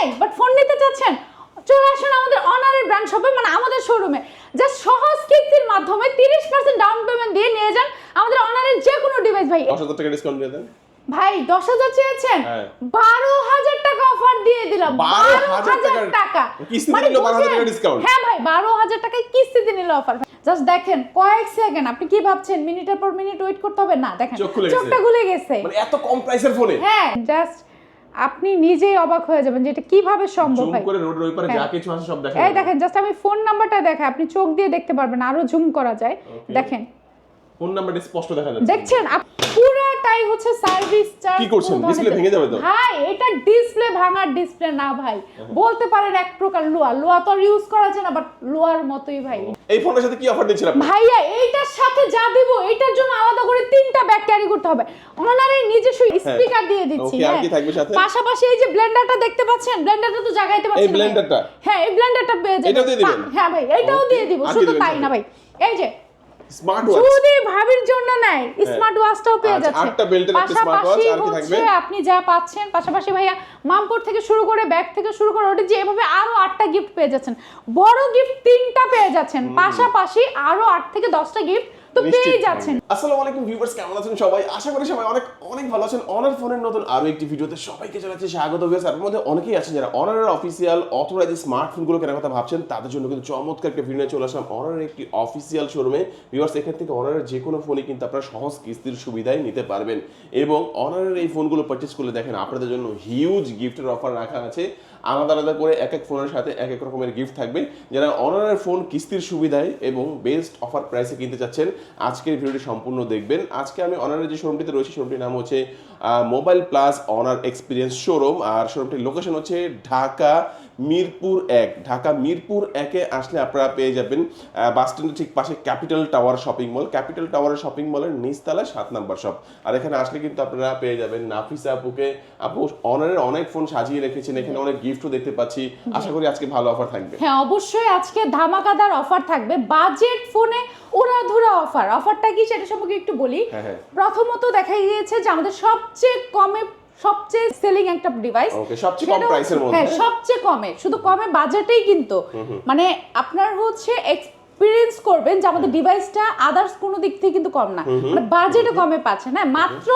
নাই but phone নিতে চাচ্ছেন? চলে আসুন আমাদের অনারের ব্র্যান্ড শপে মানে আমাদের শোরুমে জাস্ট সহজ কিস্তির মাধ্যমে তিরিশ পার্সেন্ট ডাউন পেমেন্ট দিয়ে নিয়ে যান আমাদের অনারের যে কোনো ডিভাইস ভাই। দশ হাজার টাকা ডিসকাউন্ট দিয়ে দেন। ভাই দশ হাজার চেয়েছেন? হ্যাঁ। বারো হাজার টাকা অফার দিয়ে দিলাম। 12,000 12,000 টাকা। কিস্তিতে মানে 12,000 টাকা discount? হ্যাঁ ভাই বারো হাজার টাকায় কিস্তিতে নিলে অফার জাস্ট দেখেন কয়েক সেকেন্ড আপনি কি ভাবছেন? মিনিটের পর মিনিট ওয়েট করতে হবে? না দেখেন। চোখটা খুলে গেছে। মানে এত কম প্রাইসের ফোনে হ্যাঁ জাস্ট আপনি নিজেই অবাক হয়ে যাবেন যে এটা কীভাবে সম্ভব হয়। করে রোডের ওই পারে যা হ্যাঁ। কিছু আছে সব দেখেন এই দেখেন জাস্ট আমি ফোন নাম্বারটা দেখাই আপনি চোখ দিয়ে দেখতে পারবেন আরও জুম করা যায়। দেখেন ফোন নাম্বারটা স্পষ্ট দেখা যাচ্ছে। দেখছেন পুরাটাই হচ্ছে সার্ভিস চার্জ কি করছেন? Display ভেঙে যাবে তো? ভাই এটা ডিসপ্লে ভাঙার ডিসপ্লে না ভাই। বলতে পারেন এক প্রকার লোয়া। লোয়া তো ইউজ করা যায় না বাট লোয়ার মতোই ভাই। এই ফোনের সাথে কি অফার দিচ্ছেন আপনি? ভাইয়া এইটার সাথে যা দিব এটার জন্য আলাদা করে তিনটা ব্যাগ ক্যারি করতে হবে। ওনারের নিজস্ব স্পিকার দিয়ে দিচ্ছি Okay, আর হ্যাঁ। কি থাকবে সাথে? পাশাপাশি এই যে ব্লেন্ডারটা দেখতে পাচ্ছেন? ব্লেন্ডারটা তো জাগাইতে পারছেন না ভাই। ব্লেন্ডারটা? হ্যাঁ এই ব্লেন্ডারটা পেয়ে যাবেন। এটাও দিয়ে দিবেন? হ্যাঁ ভাই এটাও দিয়ে দিব শুধু তাই না ভাই। এই যে স্মার্ট ওয়াচ যদি ভাবির জন্য নাই স্মার্ট ওয়াচটাও পেয়ে আচ্ছা, যাচ্ছে। আটটা বেল্টের একটা স্মার্ট ওয়াচ পাশাপাশি আর কি হচ্ছে থাকবে? আপনি যা পাচ্ছেন পাশাপাশি ভাইয়া মামপুর থেকে শুরু করে ব্যাগ থেকে শুরু করে ওটি যে এভাবে আরও আটটা গিফট পেয়ে যাচ্ছেন। বড় গিফট তিনটা পেয়ে যাচ্ছেন। পাশাপাশি আরও আট থেকে দশটা গিফট তো পেয়ে যাচ্ছেন। আসসালামু আলাইকুম ভিউয়ার্স কেমন আছেন সবাই? আশা করি সবাই অনেক অনেক ভালো আছেন। অনার ফোনের নতুন আরও একটি ভিডিওতে সবাইকে জানাচ্ছি স্বাগত। ভিউয়ার্স আপনার মধ্যে অনেকেই আছেন যারা অনারের অফিসিয়াল অথরাইজ স্মার্টফোনগুলো কেনার কথা ভাবছেন তাদের জন্য কিন্তু চমৎকার একটা ভিডিও চলে আসলাম অনারের একটি অফিসিয়াল শোরুমে ভিউয়ার্স এখান থেকে অনারের যে কোনো ফোনই কিন্তু আপনারা সহজ কিস্তির সুবিধায় নিতে পারবেন। এবং অনারের এই ফোনগুলো পারচেস করলে দেখেন আপনাদের জন্য হিউজ গিফটের অফার রাখা আছে। আলাদা আলাদা করে এক এক ফোনের সাথে এক এক রকমের গিফট থাকবে। যারা অনারের ফোন কিস্তির সুবিধায় এবং বেস্ট অফার প্রাইসে কিনতে চাচ্ছেন আজকের ভিডিওটি সম্পূর্ণ দেখবেন। আজকে আমি অনারের যে শোরুমটিতে রয়েছে শোরুমটির নাম হচ্ছে mobile plus Honor experience showroom আর শোরুমটির লোকেশন হচ্ছে ঢাকা মিরপুর এক। ঢাকা মিরপুর একে আসলে আপনারা পেয়ে যাবেন বাস স্ট্যান্ডের ঠিক পাশে Capital Tower shopping mall. Capital টাওয়ারের শপিং মলের নিচতলায় সাত নাম্বার শপ। আর এখানে আসলে কিন্তু আপনারা পেয়ে যাবেন নাফিসা আপুকে। আপু অনারের অনেক ফোন সাজিয়ে রেখেছেন। এখানে অনেক গিফটও দেখতে পাচ্ছি। আশা করি আজকে ভালো অফার থাকবে। হ্যাঁ অবশ্যই আজকে ধামাকাদার অফার থাকবে। বাজেট ফোনে উড়াধুরা অফার অফারটা কি সেটা সম্পর্কে একটু বলি। হ্যাঁ, হ্যাঁ। প্রথমত দেখা গিয়েছে যে আমাদের সবচেয়ে কমে সবচেয়ে সেলিং একটা ডিভাইস সবচেয়ে কম price মধ্যে। হ্যাঁ সবচেয়ে কমে। শুধু কমে বাজেটেই কিন্তু। মানে আপনার হচ্ছে এক্সপিরিয়েন্স করবেন যে আমাদের ডিভাইসটা আদার্স কোনো দিক থেকে কিন্তু কম না। মানে বাজেটে কমে পাচ্ছেন হ্যাঁ মাত্র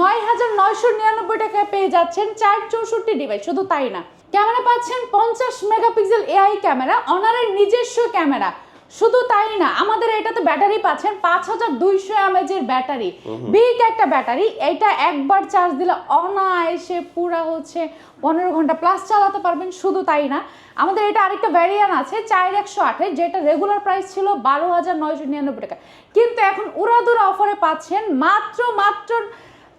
নয় হাজার নয়শো নিরানব্বই টাকায় পেয়ে যাচ্ছেন চার চৌষট্টি ডিভাইস শুধু তাই না। ক্যামেরা পাচ্ছেন পঞ্চাশ মেগাপিক্সেল এআই ক্যামেরা অনারের নিজস্ব ক্যামেরা। শুধু তাই না আমাদের এটাতে ব্যাটারি পাচ্ছেন পাঁচ হাজার দুইশো এমএজ এর ব্যাটারি। বিগ একটা ব্যাটারি এটা একবার চার্জ দিলে অনায়াসে পুরা হচ্ছে পনেরো ঘণ্টা প্লাস চালাতে পারবেন শুধু তাই না। আমাদের এটা আরেকটা ভ্যারিয়ান আছে চার একশো আঠাশ যেটা রেগুলার প্রাইস ছিল বারো হাজার নয়শো নিরানব্বই টাকা। কিন্তু এখন উড়াদুরা অফারে পাচ্ছেন মাত্র মাত্র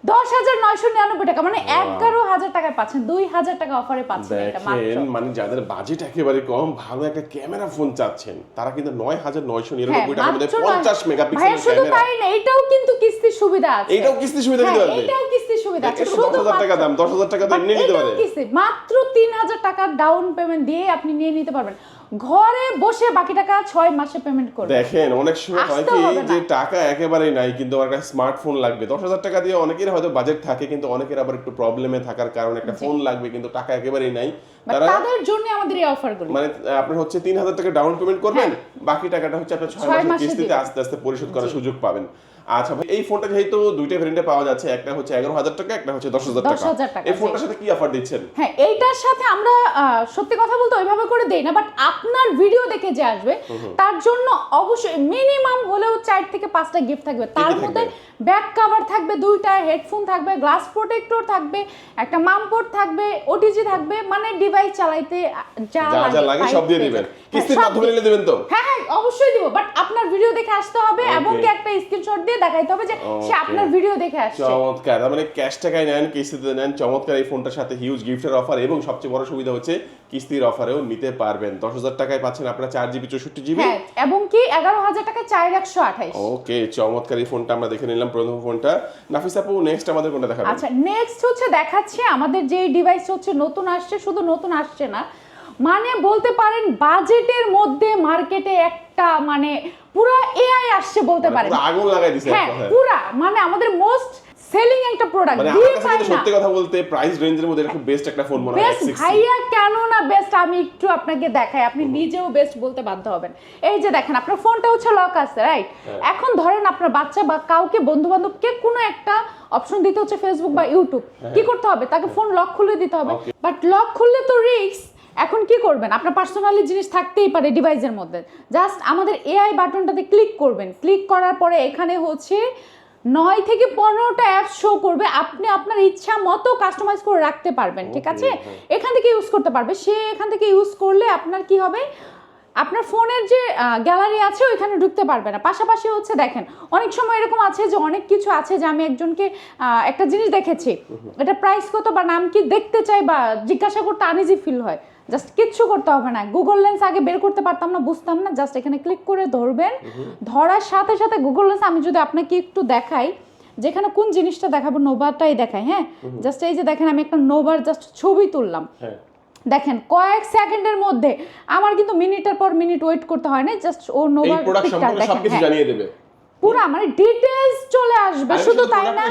দশ হাজার নয়শো নিরানব্বই টাকা মানে এগারো হাজার টাকায় পাচ্ছেন দুই হাজার টাকা অফারে পাচ্ছেন এটা মাত্র। মানে যাদের বাজেট একেবারে কম ভালো একটা ক্যামেরা ফোন চাচ্ছেন তারা কিন্তু নয় হাজার নয়শো হ্যাঁ, নিরানব্বই টাকার মধ্যে পঞ্চাশ মেগাপিক্সেল শুধু তাই না এটাও কিন্তু কিস্তির সুবিধা আছে। কিস্তি সুবিধা হ্যাঁ, পারবে। এটাও কিস্তির সুবিধা আছে এটা তো 10,000 টাকা দাম, 10,000 টাকা তো But এমনি নিতে এটাও পারে। কিস্তি, মাত্র তিন হাজার টাকা ডাউন পেমেন্ট দিয়ে আপনি নিয়ে নিতে পারবেন। ঘরে বসে বাকি টাকা ছয় মাসে পেমেন্ট করবেন দেখেন অনেক সময় হয় কি যে টাকা একেবারেই নাই কিন্তু আমার একটা স্মার্টফোন লাগবে। দশ হাজার টাকা দিয়ে অনেকের হয়তো বাজেট থাকে কিন্তু অনেকের আবার একটু প্রবলেমে থাকার কারণে একটা ফোন লাগবে কিন্তু টাকা একেবারেই নাই। তাদের জন্য আমাদের এই অফারগুলো মানে আপনার হচ্ছে তিন হাজার টাকা ডাউন পেমেন্ট করবেন বাকি টাকাটা হচ্ছে আপনার ছয় হ্যাঁ। মাসের কিস্তিতে আস্তে আস্তে পরিশোধ করার সুযোগ পাবেন। আচ্ছা ভাই এই ফোনটা যেহেতু দুইটা ভেরিয়েন্টে পাওয়া যাচ্ছে একটা হচ্ছে এগারো হাজার টাকা একটা হচ্ছে দশ হাজার টাকা। এই ফোনটার সাথে কি অফার দিচ্ছেন? হ্যাঁ এইটার সাথে আমরা সত্যি কথা বলতে ওইভাবে করে দেই না বাট আপনার ভিডিও দেখে যে আসবে তার জন্য অবশ্যই মিনিমাম হলেও চার থেকে পাঁচটা গিফট থাকবে। তার মধ্যে ব্যাক কভার থাকবে দুইটা হেডফোন থাকবে গ্লাস প্রোটেক্টর থাকবে একটা মামপোর্ট থাকবে ওটিজি থাকবে মানে ডিভাইস চালাইতে যা লাগে সব দিয়ে দিবেন। হ্যাঁ, কিস্তির মাধ্যমে নিলে দিবেন তো? হ্যাঁ হ্যাঁ অবশ্যই দিব বাট আপনার ভিডিও দেখে আসতে হবে. এবং কি একটা স্ক্রিনশট দিয়ে দেখাইতে হবে যে সে আপনার ভিডিও দেখে আসছে। চমৎকার। মানে ক্যাশ টাকায় নেন কিস্তিতে নেন চমৎকার এই ফোনটার সাথে হিউজ গিফটের অফার এবং সবচেয়ে বড় সুবিধা হচ্ছে কিস্তির অফারেও নিতে পারবেন। দশ হাজার টাকায় পাচ্ছেন আপনারা চার জিবি চৌষট্টি জিবি হ্যাঁ এবং কি এগারো হাজার টাকা চার একশো আঠাইশ। ওকে চমৎকার এই ফোনটা আমরা দেখে নিলাম প্রথম ফোনটা নাফিস আপু নেক্সট আমাদের কোনটা দেখাবেন? আচ্ছা নেক্সট হচ্ছে দেখাচ্ছি আমাদের যে ডিভাইস হচ্ছে নতুন আসছে শুধু নতুন আসছে না। মানে বলতে পারেন বাজেটের মধ্যে মার্কেটে একটা মানে পুরো এআই আসছে বলতে মানে পারেন। আগুন লাগাই দিছে হ্যাঁ কথায়। পুরা মানে আমাদের মোস্ট সেলিং একটা প্রোডাক্ট মানে দিয়ে পাই না। সত্যি কথা বলতে প্রাইস রেঞ্জের মধ্যে এটা খুব বেস্ট একটা ফোন মনে হয় বেস্ট ভাইয়া কেন না বেস্ট আমি একটু আপনাকে দেখাই। আপনি নিজেও বেস্ট বলতে বাধ্য হবেন। এই যে দেখেন আপনার ফোনটা হচ্ছে লক আছে রাইট হ্যাঁ। এখন ধরেন আপনার বাচ্চা বা কাউকে বন্ধু বান্ধবকে কোনো একটা অপশন দিতে হচ্ছে ফেসবুক বা ইউটিউব কি করতে হবে? তাকে ফোন লক খুলে দিতে হবে। বাট লক খুললে তো রিস্ক এখন কি করবেন? আপনার পার্সোনালি জিনিস থাকতেই পারে ডিভাইসের মধ্যে। জাস্ট আমাদের এআই বাটনটাতে ক্লিক করবেন। ক্লিক করার পরে এখানে হচ্ছে নয় থেকে পনেরোটা অ্যাপ শো করবে। আপনি আপনার ইচ্ছা মতো কাস্টমাইজ করে রাখতে পারবেন ঠিক আছে? এখান থেকে ইউজ করতে পারবে। সে এখান থেকে ইউজ করলে আপনার কি হবে? আপনার ফোনের যে গ্যালারি আছে ওইখানে ঢুকতে পারবে না। পাশাপাশি হচ্ছে দেখেন অনেক সময় এরকম আছে যে অনেক কিছু আছে যে আমি একজনকে একটা জিনিস দেখেছি। এটা প্রাইস কত বা নাম কি দেখতে চাই বা জিজ্ঞাসা করতে আনইজি ফিল হয়। জাস্ট কিচ্ছু করতে হবে না। গুগল লেন্স আগে বের করতে পারতাম না বুঝতাম না। জাস্ট এখানে ক্লিক করে ধরবেন। ধরার সাথে সাথে গুগল লেন্স আমি যদি আপনাকে একটু দেখাই যেখানে কোন জিনিসটা দেখাবো নোভাটাই দেখাই হ্যাঁ? জাস্ট এই যে দেখেন আমি একটা নোভার জাস্ট ছবি তুললাম। হ্যাঁ। দেখেন কয়েক সেকেন্ডের মধ্যে আমার কিন্তু মিনিটের পর মিনিট ওয়েট করতে হয় না জাস্ট ও নোভার সম্পর্কে দেখেন হ্যাঁ। পুরা মানে ডিটেলস চলে আসবে শুধু তাই না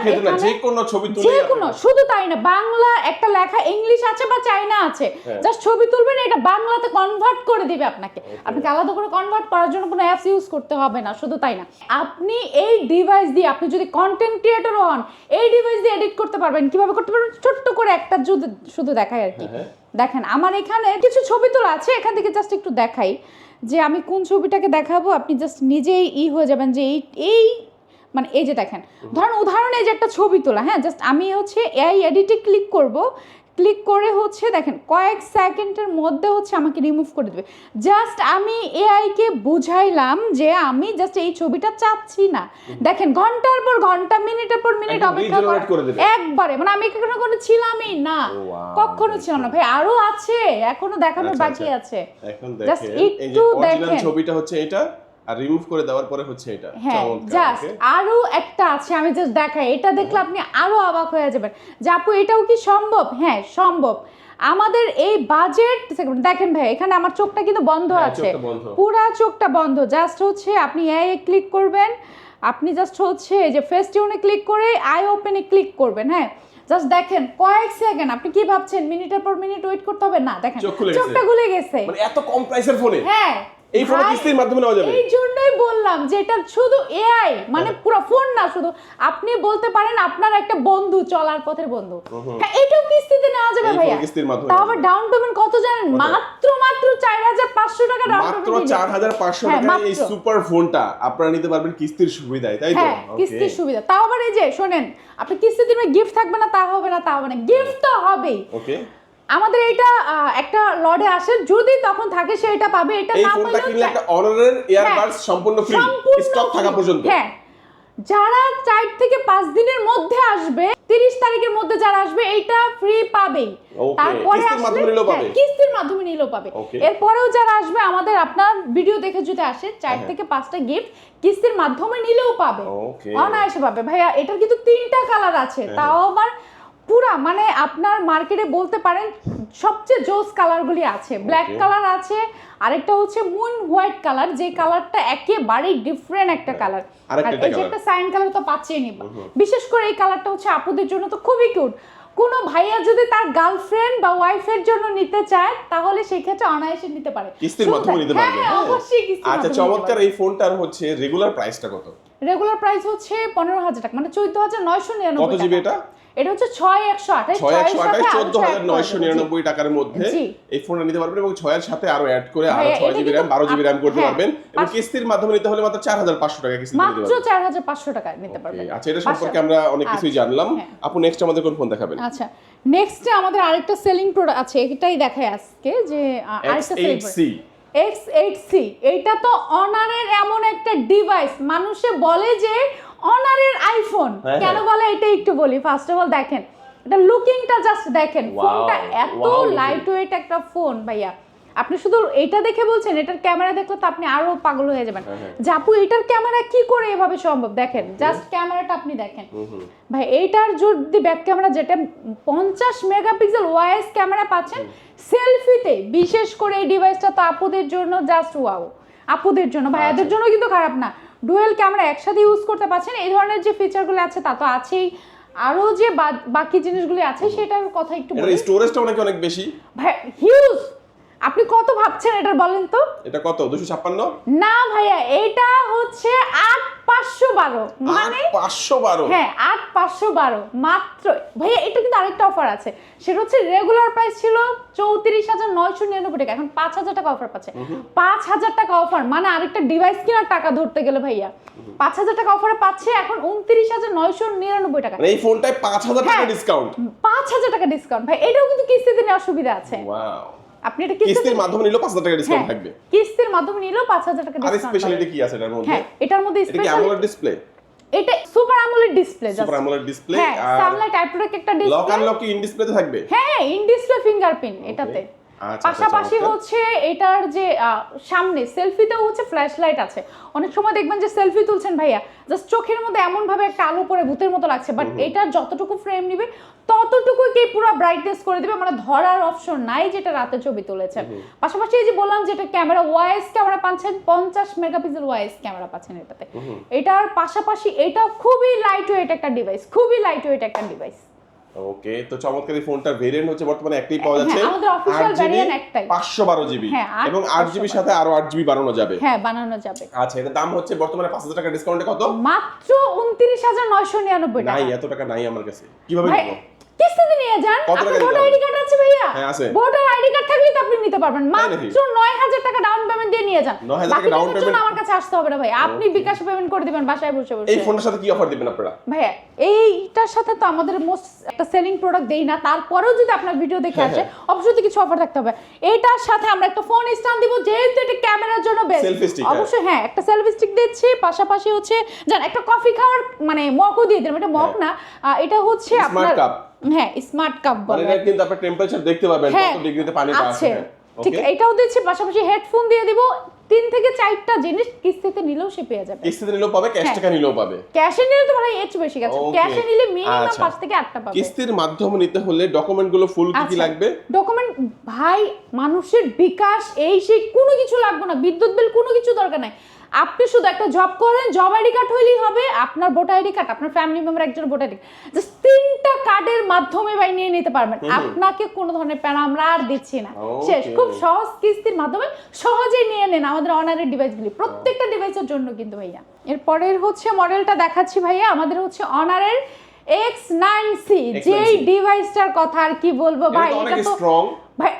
যে কোনো ছবি তুলে যে কোনো শুধু তাই না বাংলা একটা লেখা ইংলিশ আছে বা চাইনা আছে হ্যাঁ। জাস্ট ছবি তুলবেন এটা বাংলাতে কনভার্ট করে দিবে আপনাকে আপনাকে আলাদা করে কনভার্ট করার জন্য কোনো অ্যাপস ইউজ করতে হবে না শুধু তাই না আপনি এই ডিভাইস দিয়ে আপনি যদি কন্টেন্ট ক্রিয়েটর হন এই ডিভাইস দিয়ে এডিট করতে পারবেন কীভাবে করতে পারবেন ছোট্ট করে একটা শুধু দেখাই আর কি হ্যাঁ। দেখেন আমার এখানে কিছু ছবি তোলা আছে এখান থেকে জাস্ট একটু দেখাই যে আমি কোন ছবিটাকে দেখাবো, আপনি জাস্ট নিজেই ই হয়ে যাবেন যে এই এই মানে এই যে দেখেন। ধরেন, উদাহরণে এই যে একটা ছবি তোলা হ্যাঁ জাস্ট আমি হচ্ছে এআই এডিটে ক্লিক করব ক্লিক করে হচ্ছে দেখেন কয়েক সেকেন্ডের মধ্যে হচ্ছে আমাকে রিমুভ করে দেবে। জাস্ট আমি এআইকে বুঝাইলাম যে আমি জাস্ট এই ছবিটা চাচ্ছি না। দেখেন ঘণ্টার পর ঘণ্টা মিনিটের পর মিনিট অপেক্ষা করে একবারে মানে আমি এখানে কোনো ছিলামই না। কখনো ছিলাম না। ভাই আরও আছে এখনও দেখানোর আচ্ছা, বাকি আচ্ছা। আছে। এই একটু দেখেন। ছবিটা হচ্ছে এটা। আর রিমুভ করে দেওয়ার পরে হচ্ছে এটা। হ্যাঁ জাস্ট আরও একটা আছে আমি জাস্ট দেখাই। এটা দেখলে আপনি আরও অবাক হয়ে যাবেন। যে আপু এটাও কি সম্ভব? হ্যাঁ সম্ভব। আমাদের এই বাজেট দেখেন ভাই এখানে আমার চোখটা কিন্তু বন্ধ হ্যাঁ, আছে। পুরা চোখটা বন্ধ। জাস্ট হচ্ছে আপনি এ ক্লিক করবেন। আপনি জাস্ট হচ্ছে যে ফেস টিউনে ক্লিক করে আই ওপেনে ক্লিক করবেন হ্যাঁ? জাস্ট দেখেন কয়েক সেকেন্ড আপনি কি ভাবছেন? মিনিটের পর মিনিট ওয়েট করতে হবে? না দেখেন। চোখটা খুলে গেছে। মানে এত কম প্রাইসের ফোনে হ্যাঁ। এই ফোনে কিস্তির মাধ্যমে নেওয়া যাবে। এই জন্যই বললাম যে এটা শুধু এআই মানে পুরো ফোন না শুধু আপনি বলতে পারেন আপনার একটা বন্ধু চলার পথের বন্ধু। হ্যাঁ এটাও কিস্তিতে নেওয়া যাবে এই ভাইয়া। কিস্তির মাধ্যমে তাও আবার ডাউন পেমেন্ট কত জানেন? মাত্র মাত্র চার হাজার পাঁচশো টাকা ডাউন পেমেন্ট হাজার পাঁচশো হ্যাঁ, এই মাত্র। সুপার ফোনটা আপনারা নিতে পারবেন কিস্তির সুবিধায় তাই তো? হ্যাঁ কিস্তির সুবিধা। তাও আবার এই যে শোনেন আপনি কিস্তি দিবেন গিফট থাকবে না তা হবে না তা হবে না। গিফট তো হবেই। ওকে আমাদের এটা একটা লডে আসে যদি তখন থাকে সে এটা পাবে এটা না পাইলেও কিনলে চা- একটা অনারের ইয়ারবাডস হ্যাঁ, সম্পূর্ণ ফ্রি স্টক থাকা পর্যন্ত। হ্যাঁ। যারা চার থেকে পাঁচ দিনের মধ্যে আসবে তিরিশ তারিখের মধ্যে যারা আসবে এইটা ফ্রি পাবেই। তারপরে কিস্তির আসলে- মাধ্যমে নিলেও হ্যাঁ, পাবে? কিস্তির মাধ্যমে নিলেও পাবে. এরপরেও যারা আসবে আমাদের আপনার ভিডিও দেখে যদি আসে চার হ্যাঁ। থেকে পাঁচটা গিফট কিস্তির মাধ্যমে নিলেও পাবে. অনায়াসে পাবে। ভাইয়া এটার কিন্তু তিনটা কালার আছে। হ্যাঁ, তাও আবার পুরা মানে আপনার মার্কেটে বলতে পারেন সবচেয়ে জোস কালারগুলি আছে। ব্ল্যাক কালার আছে আরেকটা হচ্ছে মুন হোয়াইট কালার যে কালারটা একেবারেই ডিফারেন্ট একটা কালার হ্যাঁ, আর এই যে একটা সাইন কালার তো পাচ্ছেই নিবা। বিশেষ করে এই কালারটা হচ্ছে আপুদের জন্য তো খুবই কিউট কোনো ভাইয়া যদি তার গার্লফ্রেন্ড বা ওয়াইফের জন্য নিতে চায় তাহলে সেই ক্ষেত্রে অনায়াসে নিতে পারে। কিস্তির মাধ্যমে নিতে হ্যাঁ, পারবে। হ্যাঁ, অবশ্যই কিস্তির আচ্ছা চমৎকার এই ফোনটার হচ্ছে রেগুলার প্রাইসটা কত? রেগুলার প্রাইস হচ্ছে পনেরো হাজার টাকা মানে চোদ্দ হাজার নয়শো কত নিরানব্বই জিবি এটা? এটা হচ্ছে ছয় একশো আঠাশ ছয় একশো আঠাশ চোদ্দ হাজার নয়শো নিরানব্বই টাকার মধ্যে এই ফোনটা নিতে পারবেন এবং ছয়ের সাথে আরও অ্যাড করে আরও ছয় জিবি র্যাম বারো জিবি র্যাম করতে হ্যাঁ, পারবেন। এবং কিস্তির মাধ্যমে নিতে হলে মাত্র চার হাজার পাঁচশো টাকা কিস্তি মাত্র চার হাজার পাঁচশো টাকা নিতে পারবেন। আচ্ছা এটা সম্পর্কে আমরা অনেক কিছুই আচ্ছা, জানলাম। হ্যাঁ। আপু নেক্সট আমাদের কোন ফোন দেখাবেন? আচ্ছা নেক্সটে আমাদের আরেকটা সেলিং প্রোডাক্ট আছে এটাই দেখায় আজকে যে আরেকটা সেলিং এক্স এইট সি এইটা তো অনারের এমন একটা ডিভাইস মানুষে বলে যে অনারের আইফোন। হ্যাঁ, কেন হ্যাঁ। বলে? এটা একটু বলি। ফার্স্ট অফ অল দেখেন এটা লুকিংটা জাস্ট দেখেন। ফোনটা এত লাইট ওয়েট একটা ফোন ভাইয়া। আপনি শুধু এটা দেখে বলছেন এটার ক্যামেরা দেখলে তো আপনি আরও পাগল হয়ে যাবেন। হ্যাঁ, হ্যাঁ। এটার ক্যামেরা কি করে এভাবে সম্ভব? দেখেন জাস্ট ক্যামেরাটা আপনি দেখেন। ভাই এইটার যদি ব্যাক ক্যামেরা যেটা পঞ্চাশ মেগাপিক্সেল ওয়াইস ক্যামেরা পাচ্ছেন সেলফিতে বিশেষ করে এই ডিভাইসটা তো আপুদের জন্য জাস্ট ওয়াও আপুদের জন্য ভাইয়াদের আচ্ছা। জন্য কিন্তু খারাপ না। ডুয়েল ক্যামেরা একসাথে ইউজ করতে পারছেন এই ধরনের যে ফিচারগুলো আছে তা তো আছেই। আরও যে বাকি জিনিসগুলো আছে সেটার কথা একটু স্টোরেজটা অনেক অনেক বেশি? ভাই হিউজ আপনি কত ভাবছেন এটার বলেন তো? এটা কত? দুশো ছাপ্পান্ন? না ভাইয়া এটা হচ্ছে আট পাঁচশো বারো। মানে পাঁচশো বারো? হ্যাঁ আট পাঁচশো বারো। মাত্র ভাইয়া এটা কিন্তু আরেকটা অফার আছে। সেটা হচ্ছে রেগুলার প্রাইস ছিল চৌত্রিশ হাজার নয়শো নিরানব্বই টাকা। এখন পাঁচ হাজার টাকা অফার পাচ্ছে। পাঁচ হাজার টাকা অফার মানে আরেকটা ডিভাইস কেনার টাকা ধরতে গেলে ভাইয়া। পাঁচ হাজার টাকা অফারে পাচ্ছে এখন উনত্রিশ হাজার নয়শো নিরানব্বই টাকা। মানে এই ফোনটায় পাঁচ হাজার টাকা হ্যাঁ। ডিসকাউন্ট পাঁচ হাজার টাকা ডিসকাউন্ট ভাই এটাও কিন্তু কিস্তিতে নেওয়ার সুবিধা আছে। ওয়াও আপনি এটা কিস্তির মাধ্যমে নিলেও পাঁচ হাজার টাকা হ্যাঁ ডিসকাউন্ট থাকবে। কিস্তির মাধ্যমে নিলেও পাঁচ হাজার টাকা আর স্পেশালিটি কি আছে এটার মধ্যে? হ্যাঁ এটার মধ্যে স্পেশাল অ্যামোলেড ডিসপ্লে এটা super AMOLED display super AMOLED display হ্যাঁ আর সামলাইট টাইপের একটা ডিসপ্লে লক ডিসপ্লে আনলক কি ইন ডিসপ্লেতে থাকবে? হ্যাঁ ইন ডিসপ্লে ফিঙ্গারপ্রিন্ট এটাতে। পাশাপাশি হচ্ছে এটার যে সামনে সেলফিতেও হচ্ছে ফ্ল্যাশ লাইট আছে। অনেক সময় দেখবেন যে সেলফি তুলছেন ভাইয়া জাস্ট চোখের মধ্যে এমন ভাবে একটা আলো পরে ভূতের মতো লাগছে বাট এটার যতটুকু ফ্রেম নিবে ততটুকুই কি পুরো ব্রাইটনেস করে দিবে মানে ধরার অপশন নাই যেটা রাতে ছবি তুলেছেন পাশাপাশি এই যে বললাম যেটা ক্যামেরা ওয়াইস ক্যামেরা পাচ্ছেন পঞ্চাশ মেগাপিক্সেল ওয়াইস ক্যামেরা পাচ্ছেন এটাতে। এটার পাশাপাশি এটা খুবই লাইট ওয়েট একটা ডিভাইস খুবই লাইট ওয়েট একটা ডিভাইস ওকে তো চমৎকার এই ফোনটার ভেরিয়েন্ট হচ্ছে বর্তমানে একটাই পাওয়া যাচ্ছে হ্যাঁ, আমাদের অফিশিয়াল ভেরিয়েন্ট একটাই। পাঁচশো বারো জিবি হ্যাঁ, এবং আট 512 জিবির সাথে আরও 8 জিবি বাড়ানো যাবে। হ্যাঁ বানানো যাবে। আচ্ছা এটা দাম হচ্ছে বর্তমানে পাঁচ হাজার টাকা ডিসকাউন্টে কত? মাত্র উনত্রিশ হাজার নয়শো নিরানব্বই টাকা। নাই এত টাকা নাই আমার কাছে। কীভাবে নিবো? কিস্তিতে নিয়ে যান। আপনার ভোটার আইডি কার্ড আছে ভাইয়া। হ্যাঁ, আছে। ভোটার আইডি কার্ড থাকলে তো আপনি নিতে পারবেন। মাত্র নয় হাজার টাকা ডাউন পেমেন্ট দিয়ে নিয়ে যান। 9,000 টাকা জন্য payment? আমার কাছে আসতে হবে না ভাই। আপনি বিকাশ পেমেন্ট করে দিবেন বাসায় বসে বসে। এই ফোনটার সাথে কি অফার দিবেন আপনারা? ভাইয়া এইটার সাথে তো আমাদের মোস্ট একটা সেলিং প্রোডাক্ট দেই না। তারপরেও যদি আপনার ভিডিও দেখে হ্যাঁ, আসে অবশ্যই তো কিছু অফার থাকতে হবে। এটার সাথে আমরা একটা ফোন স্ট্যান্ড দিব যেহেতু এটা ক্যামেরার জন্য বেস্ট হ্যাঁ। অবশ্যই হ্যাঁ একটা সেলফি স্টিক দিচ্ছি। পাশাপাশি হচ্ছে জান একটা কফি খাওয়ার মানে মগও দিয়ে দিলাম। এটা মগ না আহ, এটা হচ্ছে আপনার। হ্যাঁ স্মার্ট কাপ মানে বলে এটা কিন্তু আপনার টেম্পারেচার দেখতে পাবেন হ্যাঁ কত ডিগ্রিতে পানিটা আছে। ঠিক এটাও দিচ্ছি পাশাপাশি হেডফোন দিয়ে দিব। তিন থেকে চারটা জিনিস কিস্তিতে নিলেও সে পেয়ে যাবে। কিস্তিতে নিলেও পাবে ক্যাশ। টাকা নিলেও পাবে। ক্যাশে নিলে তো ভাই এজ বেশি গেছে। ক্যাশে নিলে মিনিমাম আচ্ছা। পাঁচ থেকে আটটা পাবে। কিস্তির মাধ্যমে নিতে হলে ডকুমেন্টগুলো ফুল কি কি আচ্ছা। লাগবে? ডকুমেন্ট ভাই মানুষের বিকাশ এই সেই কোনো কিছু লাগবে না। বিদ্যুৎ বিল কোনো কিছু দরকার নাই। আপনি শুধু একটা জব করেন জব আইডি কার্ড হইলেই হবে। আপনার ভোটার আইডি কার্ড আপনার ফ্যামিলি মেম্বার একজন ভোটার আইডি জাস্ট তিনটা কার্ডের মাধ্যমে ভাই নিয়ে নিতে পারবেন। আপনাকে কোনো ধরনের প্যারা আমরা আর দিচ্ছি না। শেষ। খুব সহজ কিস্তির মাধ্যমে সহজেই নিয়ে নেন আমাদের অনারের ডিভাইসগুলি প্রত্যেকটা ডিভাইসের জন্য কিন্তু ভাইয়া। এরপরের হচ্ছে মডেলটা দেখাচ্ছি ভাইয়া। আমাদের হচ্ছে অনারের এক্স নাইন সি X9C যেই ডিভাইসটার কথা আর কি বলব ভাই এটা তো ভাই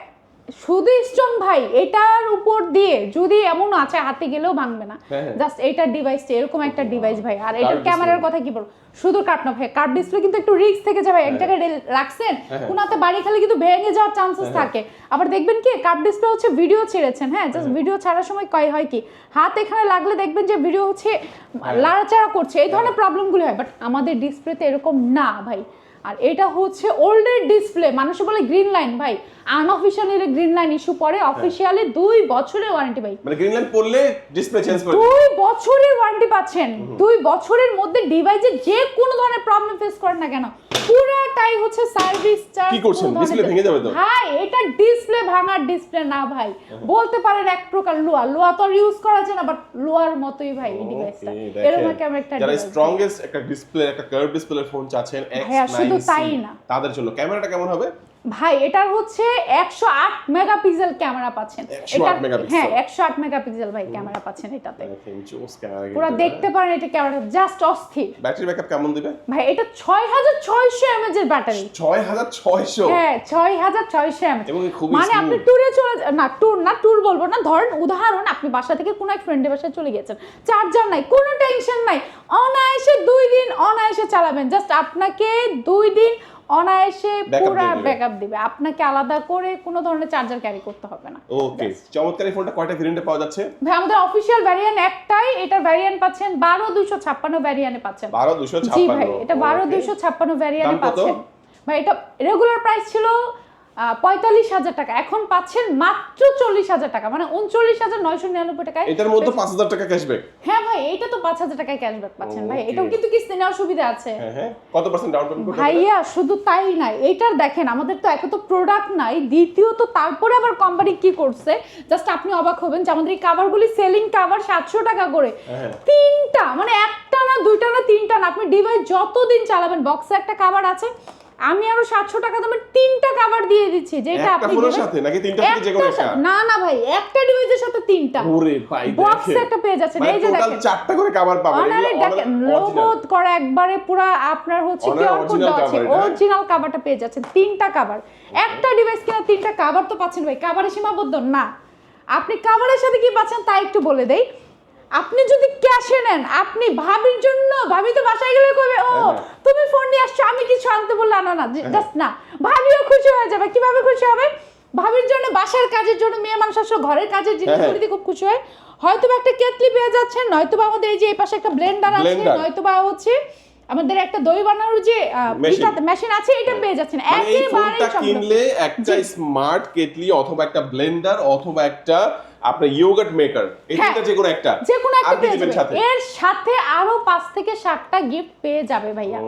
স্ট্রং ভাই এটার উপর দিয়ে যদি এমন আছে হাতে গেলেও ভাঙবে না। হ্যাঁ, হ্যাঁ। জাস্ট এইটার ডিভাইস এরকম একটা ডিভাইস ভাই। আর এটার ক্যামেরার কথা কি বলব? শুধু কাট না ভাই কার্ড ডিসপ্লে কিন্তু একটু রিস্ক থেকে যাবে এক জায়গায় রাখছেন হ্যাঁ, হ্যাঁ। কোনাতে বাড়ি খালি কিন্তু ভেঙে যাওয়ার চান্সেস থাকে। আবার দেখবেন কি কার্ড ডিসপ্লে হচ্ছে ভিডিও ছেড়েছেন হ্যাঁ? জাস্ট ভিডিও ছাড়ার সময় কয় হয় কি হাত এখানে লাগলে দেখবেন যে ভিডিও হচ্ছে লাড়াচাড়া করছে। এই ধরনের প্রবলেমগুলো হয়। বাট আমাদের ডিসপ্লেতে এরকম না ভাই। আর এটা হচ্ছে ওল্ডের ডিসপ্লে। মানুষে বলে গ্রিন লাইন ভাই। আনঅফিসিয়ালি গ্রিন লাইন ইস্যু পরে অফিসিয়ালি দুই বছরের ওয়ারেন্টি ভাই। মানে গ্রিন লাইন পড়লে ডিসপ্লে চেঞ্জ করে। দুই বছরের ওয়ারেন্টি পাচ্ছেন। দুই বছরের মধ্যে ডিভাইসে যে কোনো ধরনের প্রবলেম ফেস করেন না কেন। পুরাটাই হচ্ছে সার্ভিস চার্জ কি করছেন? Display ভেঙে যাবে তো? ভাই এটা ডিসপ্লে ভাঙার ডিসপ্লে না ভাই। বলতে পারেন এক প্রকার লোয়া লোয়া তো ইউজ করা যায় না বাট লোয়ার মতোই ভাই এই ডিভাইসটা এরকম একটা একটা যারা স্ট্রংগেস্ট একটা ডিসপ্লে একটা কার্ভ ডিসপ্লে ফোন চাচ্ছেন ভাইয়া, শুধু তাই না। তাদের জন্য। ক্যামেরাটা কেমন হবে? ভাই এটার হচ্ছে একশো আট মেগাপিক্সেল ক্যামেরা পাচ্ছেন। 108 এটার- megapixel। হ্যাঁ একশো আট মেগাপিক্সেল ভাই ক্যামেরা পাচ্ছেন এটাতে। পুরো দেখতে পারেন এটা ক্যামেরা জাস্ট অস্থির। ব্যাটারি ব্যাকআপ কেমন দিবে? ভাই এটা ছয় হাজার ছয়শো এমএচ এর ব্যাটারি। ছয় হাজার ছয়শো? হ্যাঁ ছয় হাজার ছয়শো খুবই মানে আপনি। ট্যুরে চলে না ট্যুর না ট্যুর বলব না ধরেন উদাহরণ আপনি বাসা থেকে কোনো এক ফ্রেন্ডের বাসায় চলে গেছেন চার্জার নাই কোনো টেনশন নাই। অনায়াসে দুই দিন অনায়াসে চালাবেন। জাস্ট আপনাকে দুই দিন অনায়াসে পুরো। ব্যাকআপ দিবে। আপনাকে আলাদা করে কোনো ধরনের চার্জার ক্যারি করতে হবে না। ওকে চমৎকার এই ফোনটা কয়টা ভেরিয়েন্টে পাওয়া যাচ্ছে? ভাই আমাদের অফিশিয়াল ভ্যারিয়েন্ট একটাই এটা ভ্যারিয়েন্ট পাচ্ছেন বারো দুইশো ছাপ্পান্ন ভ্যারিয়েন্টে পাচ্ছেন। 12256 জি ভাই এটা বারো দুইশো ছাপ্পান্ন ভ্যারিয়েন্টে পাচ্ছেন। ভাই এটা রেগুলার প্রাইস ছিল পঁয়তাল্লিশ হাজার টাকা। এখন পাচ্ছেন মাত্র চল্লিশ হাজার টাকা। মানে উনচল্লিশ হাজার নয়শো নিরানব্বই টাকায় এটার মধ্যে পাঁচ হাজার টাকা ক্যাশব্যাক হ্যাঁ ভাই এটা তো পাঁচ হাজার টাকায় ক্যাশব্যাক পাচ্ছেন ভাই। এটাও কিন্তু কিস্তি নেওয়ার সুবিধা আছে। হ্যাঁ হ্যাঁ। কত পার্সেন্ট ডাউন পেমেন্ট ভাইয়া শুধু তাই নাই। এইটার দেখেন আমাদের তো একে তো প্রোডাক্ট নাই। দ্বিতীয়ত তারপরে আবার কোম্পানি কি করছে? জাস্ট আপনি অবাক হবেন যে আমাদের এই কাভারগুলি সেলিং কাভার সাতশো টাকা করে। হ্যাঁ। তিনটা মানে একটা না দুইটা না তিনটা না। আপনি ডিভাইস যতদিন চালাবেন বক্সে একটা কাভার আছে। আমি আরও সাতশো টাকা দামের তিনটা কাভার দিয়ে দিচ্ছি যেটা আপনি সাথে নাকি তিনটা থেকে যে কোনো একটা না না ভাই একটা ডিভাইসের সাথে তিনটা। ওরে ভাই বক্সে একটা পেয়ে যাচ্ছেন মানে এই যে দেখেন। চারটা করে কভার পাবেন। লোগো করা একবারে পুরো আপনার হচ্ছে কিউআর কোড আছে অরিজিনাল কভারটা পেয়ে যাচ্ছেন তিনটা কভার একটা ডিভাইস কিনা তিনটা কভার তো পাচ্ছেন ভাই কভারে সীমাবদ্ধ না। আপনি কভারের সাথে কি পাচ্ছেন তা একটু বলে দেই। আপনি যদি ক্যাশে নেন আপনি ভাবির জন্য ভাবি তো বাসায় গেলে কবে? ও হ্যাঁ। তুমি ফোন নিয়ে আসছো আমি কিছু আনতে বললে আনো না জাস্ট না। ভাবিও খুশি হয়ে যাবে কীভাবে খুশি হবে? ভাবির জন্য বাসার কাজের জন্য মেয়ে মানুষ আসলে ঘরের কাজের জিনিস দিয়ে খুব খুশি হয়। হয়তো বা একটা কেটলি পেয়ে যাচ্ছেন নয়তো বা আমাদের এই যে এই পাশে একটা ব্লেন্ডার আছে। নয়তো বা হচ্ছে আমাদের একটা দই বানানোর যে মেশিন আছে এটা পেয়ে যাচ্ছেন। মানে একেবারে কিনলে একটা স্মার্ট কেটলি অথবা একটা ব্লেন্ডার অথবা একটা আপনার ইয়োগার্ট মেকার এই। তিনটা যে কোনো একটা। যে কোনো একটা পেয়ে দিবেন যাবে সাথে। এর সাথে আরও পাঁচ থেকে সাতটা গিফট পেয়ে যাবে ভাইয়া।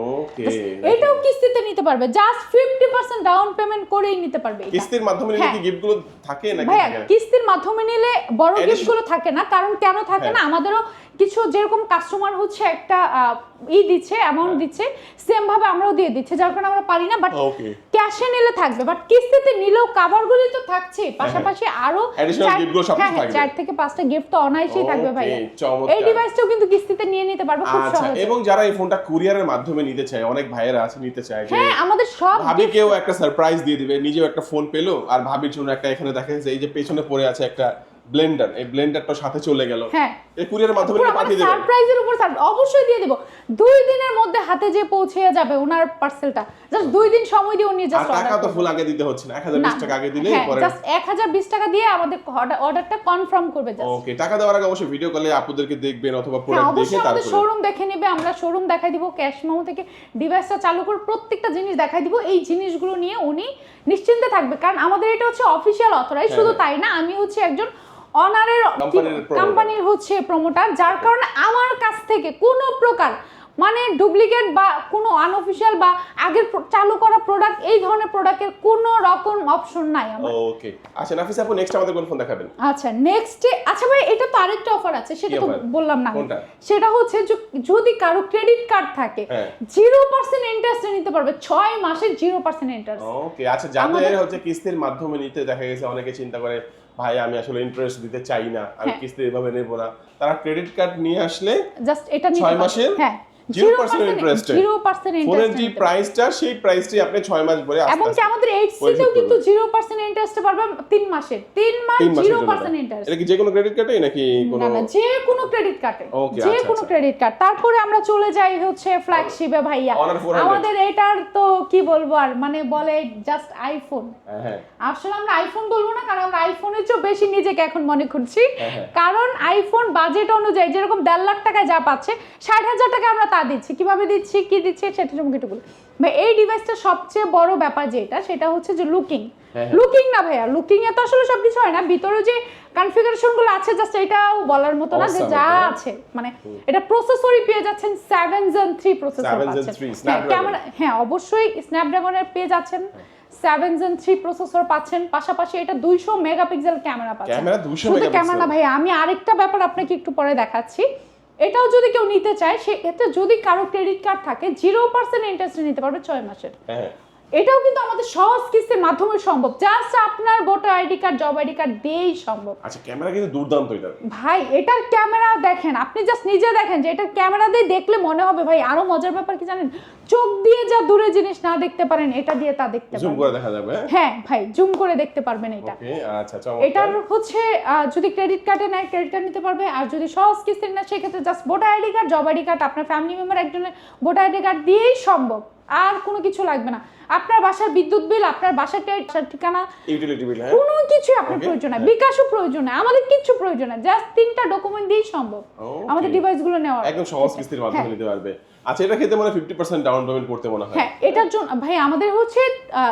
এটাও কিস্তিতে নিতে পারবে। Just fifty percent down payment করেই নিতে পারবে। কিস্তির মাধ্যমে নিলে হ্যাঁ। কি গিফটগুলো থাকে নাকি ভাইয়া কিস্তির মাধ্যমে নিলে বড় Addition- গিফটগুলো থাকে না কারণ কেন থাকে হ্যাঁ। না? আমাদেরও কিছু যেরকম কাস্টমার হচ্ছে একটা ই দিচ্ছে অ্যামাউন্ট হ্যাঁ। দিচ্ছে সেম ভাবে আমরাও দিয়ে দিচ্ছে যার কারণে আমরা পারি না বাট ক্যাশে নিলে থাকবে বাট কিস্তিতে নিলেও কাভারগুলি তো থাকছে পাশাপাশি আরও হ্যাঁ, চার- গুলো সবকিছু হ্যাঁ, হ্যাঁ। চার থেকে পাঁচটা গিফট তো অনায়াসেই থাকবে চমৎকার। এই ডিভাইসটাও কিন্তু কিস্তিতে নিয়ে নিতে পারবে খুব আচ্ছা সহজে এবং যারা এই ফোনটা কুরিয়ারের মাধ্যমে নিতে চায় অনেক ভাইয়েরা আছে নিতে চায় যে হ্যাঁ আমাদের সব ভাবি কেউ একটা সারপ্রাইজ দিয়ে দিবে নিজেও একটা ফোন পেল আর ভাবির জন্য একটা এখানে দেখা যাচ্ছে এই যে পেছনে পড়ে আছে একটা ব্লেন্ডার এই ব্লেন্ডারটা সাথে চলে গেল। হ্যাঁ। এই কুরিয়ারের মাধ্যমে নিয়ে পাঠিয়ে দিবেন। সারপ্রাইজের উপর অবশ্যই দিয়ে দেব। দুই দিনের মধ্যে হাতে যে পৌঁছে যাবে ওনার পার্সেলটা জাস্ট দুই দিন সময় দিয়ে উনি জাস্ট টাকা তো ফুল আগে দিতে হচ্ছে না এক হাজার বিশ টাকা আগে দিলেই পরে জাস্ট এক হাজার বিশ টাকা দিয়ে আমাদের অর্ডারটা কনফার্ম করবে জাস্ট ওকে টাকা দেওয়ার আগে অবশ্যই ভিডিও কলে আপনাদেরকে দেখবেন অথবা হ্যাঁ প্রোডাক্ট দেখে অবশ্যই আমাদের তারপরে। শোরুম দেখে নেবে আমরা শোরুম দেখাই দিব ক্যাশ মেমো থেকে ডিভাইসটা চালু করে প্রত্যেকটা জিনিস দেখাই দিব এই জিনিসগুলো নিয়ে উনি নিশ্চিন্তে থাকবে কারণ আমাদের এটা হচ্ছে অথরাইজ হ্যাঁ, শুধু হ্যাঁ। তাই না আমি হচ্ছে একজন অনারের কোম্পানির হচ্ছে প্রমোটার যার কারণে আমার কাছ থেকে কোনো প্রকার মানে ডুপ্লিকেট বা কোনো আনঅফিশিয়াল বা আগের চালু করা প্রোডাক্ট এই ধরনের প্রোডাক্টের কোনো রকম অপশন নাই আমার। ওকে আচ্ছা নাফিস আপু নেক্সট আমাদের কোন ফোন দেখাবেন? আচ্ছা নেক্সট আচ্ছা ভাই এটা তো আরেকটা অফার আছে সেটা তো বললাম না সেটা হচ্ছে যদি কারও ক্রেডিট কার্ড থাকে হ্যাঁ। জিরো পার্সেন্ট ইন্টারেস্টে নিতে পারবে ছয় মাসে জিরো পার্সেন্ট ইন্টারেস্ট ওকে আচ্ছা যাদের হচ্ছে কিস্তির মাধ্যমে নিতে দেখা গেছে অনেকে চিন্তা করে ভাই আমি আসলে ইন্টারেস্ট দিতে চাই না আমি হ্যাঁ। কিস্তি এভাবে নেব না তারা ক্রেডিট কার্ড নিয়ে আসলে জাস্ট এটা ছয়। মাসের হ্যাঁ 0% interest জিরো পার্সেন্ট ফোনের যে প্রাইসটা সেই প্রাইসটি আপনি ছয় মাস পরে এবং কি আমাদের এইট সিতেও কিন্তু জিরো পার্সেন্ট ইন্টারেস্টে পারবে তিন মাসের তিন মাস জিরো পার্সেন্ট ইন্টারেস্ট এটা কি যে কোনো ক্রেডিট কার্ডে নাকি কোনো না না যে কোনো ক্রেডিট কার্ডে যে আচ্ছা, কোনো আচ্ছা। ক্রেডিট কার্ড তারপরে আমরা চলে যাই হচ্ছে ফ্ল্যাগশিপে ভাইয়া। আমাদের এটার তো কি বলব আর মানে বলে জাস্ট আইফোন হ্যাঁ, হ্যাঁ। আসলে আমরা আইফোন বলব না কারণ আমরা আইফোনের চেয়েও বেশি নিজেকে এখন মনে করছি। হ্যাঁ। কারণ আইফোন বাজেট অনুযায়ী যেরকম দেড় লাখ টাকায় যা পাচ্ছে ষাট হাজার টাকা আমরা তা দিচ্ছি? কীভাবে দিচ্ছি? কি দিচ্ছি? সেটা তোমাকে একটু বলি। ভাই এই ডিভাইসটা সবচেয়ে বড় ব্যাপার যেটা সেটা হচ্ছে যে লুকিং হ্যাঁ, হ্যাঁ। লুকিং না ভাইয়া লুকিং এ তো আসলে সবকিছু হয় না। ভিতরে যে কনফিগারেশনগুলো আছে জাস্ট এটাও বলার মতো না যে যা আছে। মানে এটা প্রসেসরই পেয়ে যাচ্ছেন seven gen three processor 7 Gen পাচ্ছেন। 3 হ্যাঁ ক্যামেরা হ্যাঁ অবশ্যই স্ন্যাপড্রাগনের পেয়ে যাচ্ছেন। সেভেন জেন থ্রি প্রসেসর পাচ্ছেন। পাশাপাশি এটা দুইশো মেগাপিক্সেল ক্যামেরা পাচ্ছেন। Camera 200 megapixel. ক্যামেরা ভাই আমি আরেকটা ব্যাপার আপনাকে একটু পরে দেখাচ্ছি। এটাও যদি কেউ নিতে চায় সেক্ষেত্রে যদি কারও ক্রেডিট কার্ড থাকে জিরো পার্সেন্ট ইন্টারেস্টে নিতে পারবে ছয় মাসের। হ্যাঁ। এটাও কিন্তু আমাদের সহজ কিস্তির মাধ্যমে সম্ভব। জাস্ট আপনার voter ID card job ID card দিয়েই সম্ভব। আচ্ছা ক্যামেরা কিন্তু দুর্দান্ত এটা। ভাই এটার ক্যামেরা দেখেন আপনি জাস্ট নিজে দেখেন যে এটার ক্যামেরা দিয়ে দেখলে মনে হবে ভাই আরও মজার ব্যাপার কি জানেন? চোখ দিয়ে যা দূরে জিনিস না দেখতে পারেন এটা দিয়ে তা দেখতে পারেন। জুম করে দেখা যাবে হ্যাঁ? হ্যাঁ ভাই জুম করে দেখতে পারবেন এটা। ওকে আচ্ছা এটার হচ্ছে যদি ক্রেডিট কার্ডে নেয় ক্রেডিট কার্ড নিতে পারবে। আর যদি সহজ কিস্তির না সেক্ষেত্রে just voter ID card job ID card আপনার ফ্যামিলি মেম্বার একজনের ভোটার আইডি কার্ড দিয়েই সম্ভব। আর কোনো কিছু লাগবে না। আপনার বাসার বিদ্যুৎ বিল আপনার বাসার টে- বাসার ঠিকানা ইউটিলিটি বিল হ্যাঁ। কোনো কিছু আপনার প্রয়োজন নাই। হ্যাঁ। বিকাশও প্রয়োজন নাই আমাদের কিচ্ছু প্রয়োজন নাই জাস্ট তিনটা ডকুমেন্ট দিয়েই সম্ভব. আমাদের ডিভাইসগুলো নেওয়া একদম সহজ কিস্তির মাধ্যমে নিতে পারবে। আচ্ছা এটা খেতে মানে ফিফটি পার্সেন্ট ডাউন পেমেন্ট করতে মনে হয়। হ্যাঁ এটার জন্য ভাই আমাদের হচ্ছে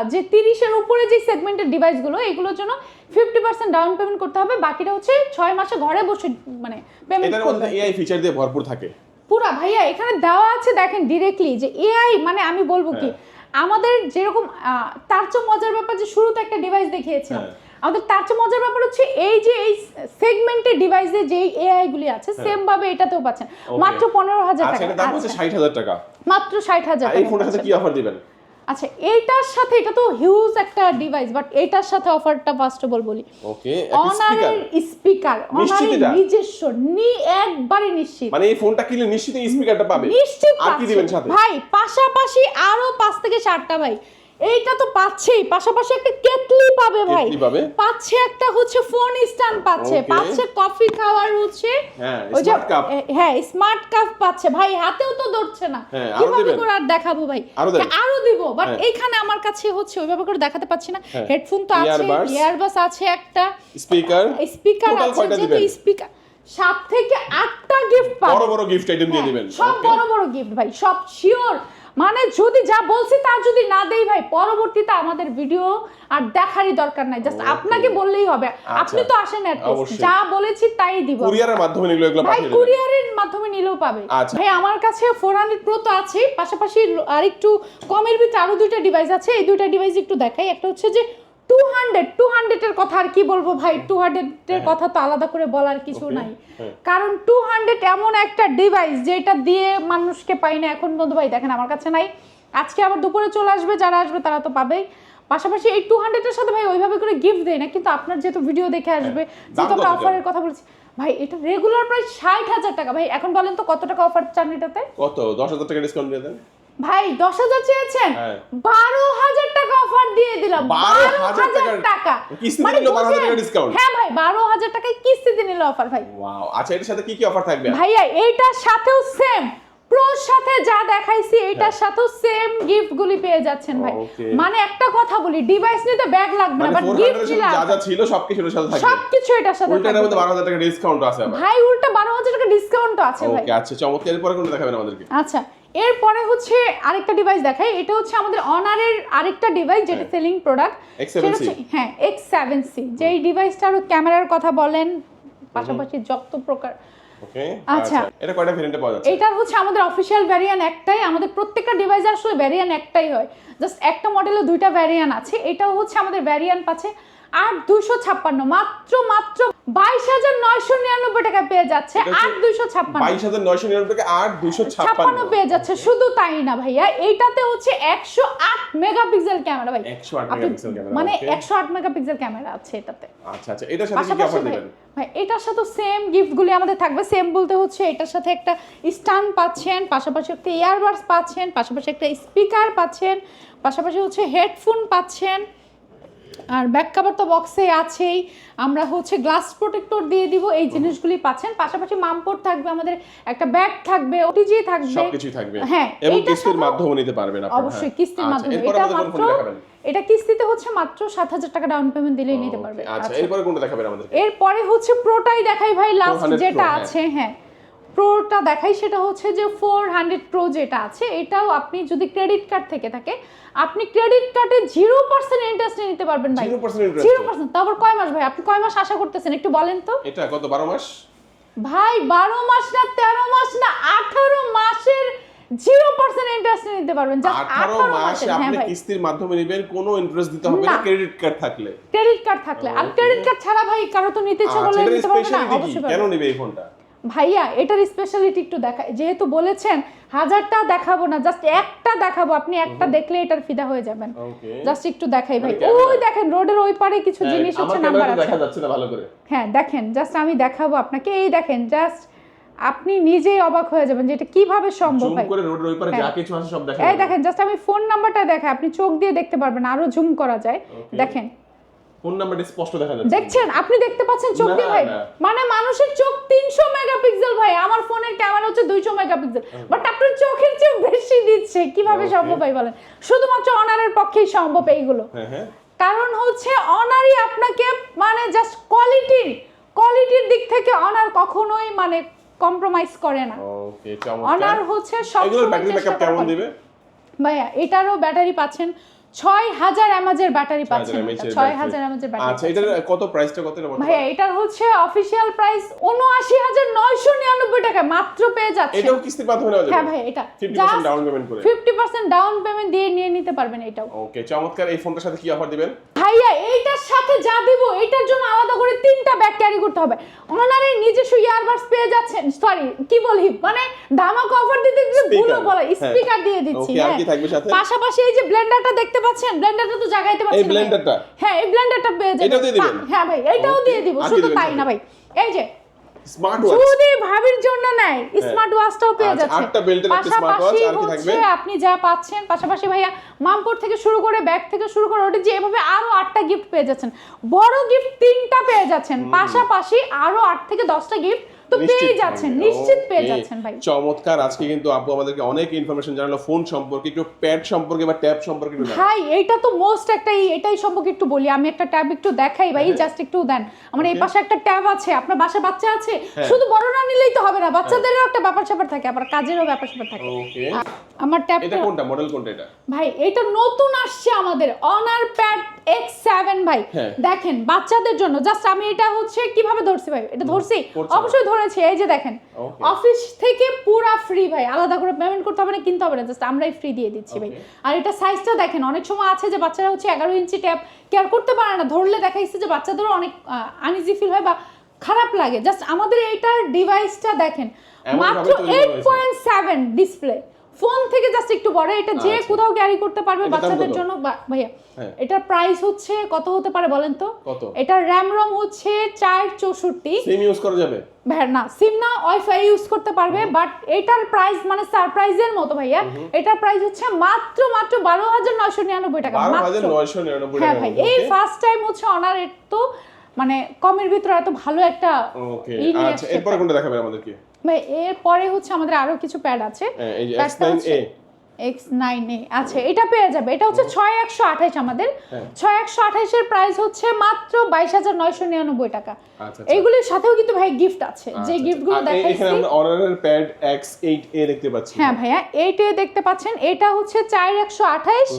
যে তিরিশের উপরে যে সেগমেন্টের ডিভাইসগুলো এগুলোর জন্য ফিফটি পার্সেন্ট ডাউন পেমেন্ট করতে হবে। বাকিটা হচ্ছে ছয় মাসে ঘরে বসে মানে পেমেন্ট এটার করবে মধ্যে এআই ফিচার দিয়ে ভরপুর থাকে। পুরা ভাইয়া এখানে দেওয়া আছে দেখেন ডিরেক্টলি যে এআই মানে আমি বলব কি হ্যাঁ। আমাদের যেরকম তার চেয়ে মজার ব্যাপার যে শুরুতে একটা ডিভাইস দেখিয়েছিলাম হ্যাঁ। আমাদের তার চেয়ে মজার ব্যাপার হচ্ছে এই যে এই সেগমেন্টের ডিভাইসে যে এআই গুলি আছে সেম ভাবে এটাতেও পাচ্ছেন। হ্যাঁ। মাত্র পনেরো হাজার আচ্ছা টাকা। আচ্ছা, ষাট হাজার টাকা। মাত্র ষাট হাজার এই টাকা সাথে কি অফার দিবেন? আচ্ছা এইটার সাথে এটা তো হিউজ একটা ডিভাইস বাট এটার সাথে অফারটা ফার্স্ট অফ অল বলি। ওকে অনারের স্পিকার অনারের নিজস্ব নি একবারে নিশ্চিত। মানে এই ফোনটা কিনলে নিশ্চিত স্পিকারটা পাবে। নিশ্চিত আর কি দিবেন সাথে? ভাই পাশাপাশি আরও পাঁচ থেকে চারটা ভাই। এইটা তো পাচ্ছেই পাশাপাশি একটা কেটলি পাবে ভাই। পাচ্ছে একটা হচ্ছে ফোন স্ট্যান্ড পাচ্ছে পাচ্ছে কফি খাওয়ার হচ্ছে। হ্যাঁ, ওই যে। এ, হ্যাঁ স্মার্ট কাপ পাচ্ছে। ভাই হাতেও তো ধরছে না। হ্যাঁ, কীভাবে করে আর দেখাবো ভাই? আরও দিব বাট হ্যাঁ। এইখানে আমার কাছে হচ্ছে ওইভাবে করে দেখাতে পাচ্ছি না। হেডফোন তো আছে। ইয়ারবাস আছে একটা। স্পিকার স্পিকার আছে যেহেতু স্পিকার সাত থেকে আটটা গিফট পাবে। বড় বড় গিফট আইটেম দিয়ে দিবেন। সব বড় বড় গিফট ভাই সব শিওর মানে যদি যা বলছি তা যদি না দেই ভাই পরবর্তীতে আমাদের ভিডিও আর দেখারই দরকার নাই। জাস্ট আপনাকে বললেই হবে। আপনি তো আসেন যা বলেছি তাই দিব। কুরিয়ারের মাধ্যমে নিলে এগুলো ভাই কুরিয়ারের মাধ্যমে নিলেও পাবে। আচ্ছা। ভাই আমার কাছে ফোর হান্ড্রেড প্রো তো আছে পাশাপাশি আর একটু কমের ভিতরে আরও দুইটা ডিভাইস আছে। এই দুইটা ডিভাইস একটু দেখাই। একটা হচ্ছে যে টু হান্ড্রেড টু হান্ড্রেডের কথা আর কি বলব ভাই? টু হান্ড্রেডের কথা তো আলাদা করে বলার কিছু নাই। হ্যাঁ। কারণ টু হান্ড্রেড এমন একটা ডিভাইস যেটা দিয়ে মানুষকে পাই না এখন পর্যন্ত ভাই দেখেন আমার কাছে নাই। আজকে আবার দুপুরে চলে আসবে যারা আসবে তারা তো পাবেই। পাশাপাশি এই টু হান্ড্রেডের সাথে ভাই ওইভাবে করে গিফট দেয় না কিন্তু আপনার যেহেতু ভিডিও দেখে আসবে যেহেতু আমরা অফারের কথা বলছি ভাই এটা রেগুলার প্রায় ষাট হাজার টাকা। ভাই এখন বলেন তো কত টাকা অফার চান এটাতে? কত? দশ হাজার টাকা ডিসকাউন্ট দিয়ে দেন। ভাই দশ হাজার চেয়েছেন? হ্যাঁ। বারো হাজার টাকা অফার দিয়ে দিলাম। 12,000 হাজার টাকা। মানে নিল 12,000 টাকা বুঝেন? discount? হ্যাঁ ভাই বারো হাজার টাকায় কিস্তিতে নিল অফার ভাই। ওয়াও আচ্ছা এটার সাথে কি কি অফার থাকবে? ভাইয়া এইটার সাথেও সেম প্রোর সাথে যা দেখাইছি এটার হ্যাঁ। সাথেও সেম গিফট গুলি পেয়ে যাচ্ছেন ভাই। মানে একটা কথা বলি ডিভাইস নিতে ব্যাগ লাগবে না মানে বাট গিফট হান্ড্রেড নিলে যা যা ছিল সবকিছু এর সাথে থাকবে সবকিছু এটার সাথে উল্টা থাকবে মধ্যে বারো হাজার টাকা ডিসকাউন্ট আছে ভাই উল্টা বারো হাজার টাকা ডিসকাউন্ট আছে ভাই। ওকে আচ্ছা চমৎকার। এরপরে কোনটা দেখাবেন আমাদেরকে? আচ্ছা এরপরে হচ্ছে আরেকটা ডিভাইস দেখাই। এটা হচ্ছে আমাদের অনারের আরেকটা ডিভাইস যেটা হ্যাঁ। সেলিং প্রোডাক্ট X7C হ্যাঁ এক্স সেভেন সি যেই ডিভাইসটার ক্যামেরার কথা বলেন পাশাপাশি যত প্রকার। আচ্ছা। আচ্ছা এটা কয়টা ভেরিয়েন্টে পাওয়া যাচ্ছে? এটার হচ্ছে আমাদের একটাই। আমাদের প্রত্যেকটা ডিভাইস আসলে ভ্যারিয়ান একটাই হয়। জাস্ট একটা মডেলে দুইটা ভ্যারিয়ান আছে। এটাও হচ্ছে আমাদের আর দুইশো ছাপ্পান্ন। মাত্র মাত্র বাইশ হাজার নয়শো নিরানব্বই টাকা পেয়ে যাচ্ছে এটা দুইশো ছাপ্পান্ন। বাইশ হাজার নয়শো নিরানব্বই টাকা আট দুইশো ছাপ্পান্ন। ছাপ্পান্ন পেয়ে যাচ্ছে শুধু তাই না ভাইয়া এইটাতে হচ্ছে একশো আট মেগাপিক্সেল ক্যামেরা ভাই। 108 আপনি- মেগাপিক্সেল ক্যামেরা, মানে একশো আট মেগাপিক্সেল ক্যামেরা আছে এটাতে। আচ্ছা আচ্ছা এটার সাথে কি কি পাশাপাশি অফার ভাই ভাই এটার সাথে সেম গিফটগুলি আমাদের থাকবে। সেম বলতে হচ্ছে এটার সাথে একটা স্ট্যান্ড পাচ্ছেন পাশাপাশি একটা ইয়ারবাডস পাচ্ছেন পাশাপাশি একটা স্পিকার পাচ্ছেন পাশাপাশি হচ্ছে হেডফোন পাচ্ছেন আর ব্যাক কাভার তো বক্সে আছেই। আমরা হচ্ছে গ্লাস প্রোটেক্টর দিয়ে দিব এই জিনিসগুলি পাচ্ছেন। পাশাপাশি মামপোর্ট থাকবে আমাদের একটা ব্যাগ থাকবে ওটিজি থাকবে। সবকিছুই থাকবে। হ্যাঁ এবং কিস্তির মাধ্যমে নিতে পারবেন আপনারা। অবশ্যই। কিস্তির আচ্ছা, মাধ্যমে। এটা মাত্র এটা কিস্তিতে হচ্ছে মাত্র সাত হাজার টাকা ডাউন পেমেন্ট দিলেই নিতে পারবে। আচ্ছা আচ্ছা। এরপরে কোনটা দেখাবেন আমাদের এরপরে হচ্ছে প্রোটাই দেখাই ভাই লাস্ট যেটা হ্যাঁ। আছে হ্যাঁ। প্রোটা দেখাই সেটা হচ্ছে যে ফোর হান্ড্রেড প্রো যেটা আছে এটাও আপনি যদি ক্রেডিট কার্ড থেকে থাকে আপনি ক্রেডিট কার্ডে জিরো পার্সেন্ট ইন্টারেস্টে নিতে পারবেন ভাই। জিরো পার্সেন্ট তারপর কয় মাস ভাই? আপনি কয় মাস আশা করতেছেন? একটু বলেন তো। এটা কত বারো মাস? ভাই বারো মাস না তেরো মাস না আঠারো মাসের জিরো পার্সেন্ট ইন্টারেস্টে নিতে পারবেন। জাস্ট আঠারো মাস হ্যাঁ আপনি কিস্তির মাধ্যমে নেবেন কোনো ইন্টারেস্ট দিতে হবে না না। ক্রেডিট কার্ড থাকলে। ক্রেডিট কার্ড থাকলে। আর ক্রেডিট কার্ড ছাড়া ভাই কারও তো নিতে ইচ্ছা আচ্ছা করলে নিতে পারবে না অবশ্যই কেন নেবে এই ফোনটা ভাইয়া এটার স্পেশালিটি একটু দেখা যেহেতু বলেছেন হাজারটা দেখাবো না জাস্ট একটা দেখাবো আপনি একটা দেখলে এটার ফিদা হয়ে যাবেন। ওকে জাস্ট একটু দেখাই ভাই। মানে ওই দেখেন রোডের ওই পারে কিছু জিনিস হ্যাঁ, আমার হচ্ছে নাম্বার আছে। দেখা যাচ্ছে না ভালো করে। হ্যাঁ দেখেন জাস্ট আমি দেখাবো আপনাকে। এই দেখেন জাস্ট আপনি নিজেই অবাক হয়ে যাবেন যে এটা কীভাবে সম্ভব ভাই। করে রোডের ওই পারে যা হ্যাঁ। কিছু আছে সব দেখা এই দেখেন জাস্ট আমি ফোন নাম্বারটা দেখাই আপনি চোখ দিয়ে দেখতে পারবেন আরও জুম করা যায়। দেখেন ফোন নাম্বারটা স্পষ্ট দেখা যাচ্ছে। দেখছেন? আপনি দেখতে পাচ্ছেন চোখ দিয়ে ভাই। মানে মানুষের চোখ তিনশো মেগাপিক্সেল ভাই। আমার ফোনের ক্যামেরা হচ্ছে দুইশো মেগাপিক্সেল। বাট আপনার চোখের চেয়ে বেশি দিচ্ছে। কীভাবে সম্ভব ভাই বলেন? শুধুমাত্র অনারের পক্ষেই সম্ভব এইগুলো। হ্যাঁ হ্যাঁ। কারণ হচ্ছে অনারই আপনাকে মানে জাস্ট কোয়ালিটির কোয়ালিটির দিক থেকে অনার কখনোই মানে কম্প্রোমাইজ করে না। অনার হচ্ছে সব ব্যাটারি ব্যাকআপ কেমন দিবে? ভাইয়া এটারও ব্যাটারি পাচ্ছেন ছয় হাজার এমএজের ব্যাটারি পাচ্ছেন ছয় হাজার এমএজের ব্যাটারি আচ্ছা এটার কত প্রাইসটা কত ভাইয়া এটার হচ্ছে অফিসিয়াল প্রাইস উনআশি হাজার নয়শো নিরানব্বই টাকা মাত্র পেয়ে যাচ্ছে এটাও কিস্তির মাধ্যমে নেওয়া যাবে? হ্যাঁ ভাই এটা 50% ডাউন পেমেন্ট করে। ফিফটি পার্সেন্ট ডাউন পেমেন্ট দিয়ে নিয়ে নিতে পারবেন এটাও। ওকে চমৎকার এই ফোনটার সাথে কি অফার দিবেন? ভাইয়া এইটার সাথে যা দিব এটার জন্য আলাদা করে তিনটা ব্যাগ ক্যারি করতে হবে। ওনার এই নিজস্ব ইয়ারবাডস পেয়ে যাচ্ছেন। সরি কি বলি? মানে ধামাক অফার দিতে গিয়ে ভুলও বলা হ্যাঁ। স্পিকার দিয়ে দিচ্ছি হ্যাঁ। কি থাকবে সাথে? পাশাপাশি এই যে ব্লেন্ডারটা দেখতে পাচ্ছেন? ব্লেন্ডারটা তো জাগাইতে পাচ্ছেন এই ব্লেন্ডারটা? হ্যাঁ এই ব্লেন্ডারটা পেয়ে যাবেন। এটাও দিয়ে দিবেন? হ্যাঁ ভাই এটাও দিয়ে দিব শুধু তাই না ভাই। এই যে স্মার্ট ওয়াচ। যদি ভাবির জন্য নাই স্মার্ট ওয়াচটাও পেয়ে আচ্ছা, যাচ্ছে। আটটা বেল্টের একটা স্মার্ট ওয়াচ পাশাপাশি আর কি হচ্ছে থাকবে? আপনি যা পাচ্ছেন পাশাপাশি ভাইয়া মামপোর থেকে শুরু করে ব্যাগ থেকে শুরু করে ওটা যে এভাবে আরও আটটা গিফট পেয়ে যাচ্ছেন। বড় গিফট তিনটা পেয়ে যাচ্ছেন। পাশাপাশি আরও আট থেকে দশটা গিফট তো পেয়ে যাচ্ছেন নিশ্চিত পেয়ে যাচ্ছেন ভাই। চমৎকার আজকে কিন্তু আপু আমাদেরকে অনেক ইনফরমেশন জানালো ফোন সম্পর্কে একটু প্যাড সম্পর্কে বা ট্যাব সম্পর্কে ভাই এইটা তো মোস্ট একটা এটাই সম্পর্কে একটু বলি আমি একটা ট্যাব একটু দেখাই ভাই জাস্ট একটু দেন। আমার এই পাশে একটা ট্যাব আছে আপনার বাসায় বাচ্চা আছে? হ্যাঁ। শুধু বড়রা নিলেই তো হবে না বাচ্চাদেরও একটা ব্যাপার স্যাপার থাকে আবার কাজেরও ব্যাপার স্যাপার থাকে। আমার এটা কোনটা মডেল কোনটা এটা? ভাই এটা নতুন আসছে আমাদের অনার প্যাড এক্স সেভেন ভাই। হ্যাঁ। দেখেন বাচ্চাদের জন্য জাস্ট আমি এটা হচ্ছে কীভাবে ধরছি ভাই এটা ধরছি? অবশ্যই। ধরেছি এই যে দেখেন অফিস থেকে পুরা ফ্রি ভাই আলাদা করে পেমেন্ট করতে হবে না কিনতে হবে না জাস্ট আমরাই ফ্রি দিয়ে দিচ্ছি ভাই। আর এটা সাইজটা দেখেন অনেক সময় আছে যে বাচ্চারা হচ্ছে এগারো ইঞ্চি ট্যাপ কেয়ার করতে পারে না ধরলে দেখা যাচ্ছে যে বাচ্চাদেরও অনেক আনইজি ফিল হয় বা খারাপ লাগে। জাস্ট আমাদের এইটার ডিভাইসটা দেখেন মাত্র eight point seven display phone থেকে জাস্ট একটু বড় এটা যে আচ্ছা। কোথাও ক্যারি করতে পারবে বাচ্চাদের জন্য? ভাইয়া হ্যাঁ। এটার প্রাইস হচ্ছে কত হতে পারে বলেন তো? এটা র্যাম রম হচ্ছে চার চৌষট্টি। সিম ইউজ করা যাবে? ভাইয়া না সিম না ওয়াইফাই ইউজ করতে পারবে বাট এটার প্রাইস মানে সারপ্রাইজের মতো ভাইয়া। এটার প্রাইস হচ্ছে মাত্র মাত্র বারো হাজার নয়শো নিরানব্বই টাকা হ্যাঁ ভাই এই ফার্স্ট টাইম হচ্ছে অনার তো মানে কমের ভিতরে এত ভালো একটা ওকে আচ্ছা এরপরে কোনটা দেখাবেন আমাদেরকে? ভাই এর পরে হচ্ছে আমাদের আরও কিছু প্যাড আছে। হ্যাঁ, এই যে প্যাডটা X9A হচ্ছে এক্স নাইন আচ্ছা এটা পেয়ে যাবে। এটা হচ্ছে ছয় একশো আঠাইশ আমাদের। হ্যাঁ। ছয় একশো আঠাইশের প্রাইস হচ্ছে মাত্র বাইশ হাজার নয়শো নিরানব্বই টাকা। আচ্ছা, আচ্ছা। এইগুলির সাথেও কিন্তু ভাই গিফট আছে। যে গিফটগুলো দেখাচ্ছি আমরা অনারের প্যাড X8A দেখতে পাচ্ছি। হ্যাঁ ভাইয়া এইটে দেখতে পাচ্ছেন। এটা হচ্ছে চার একশো আঠাইশ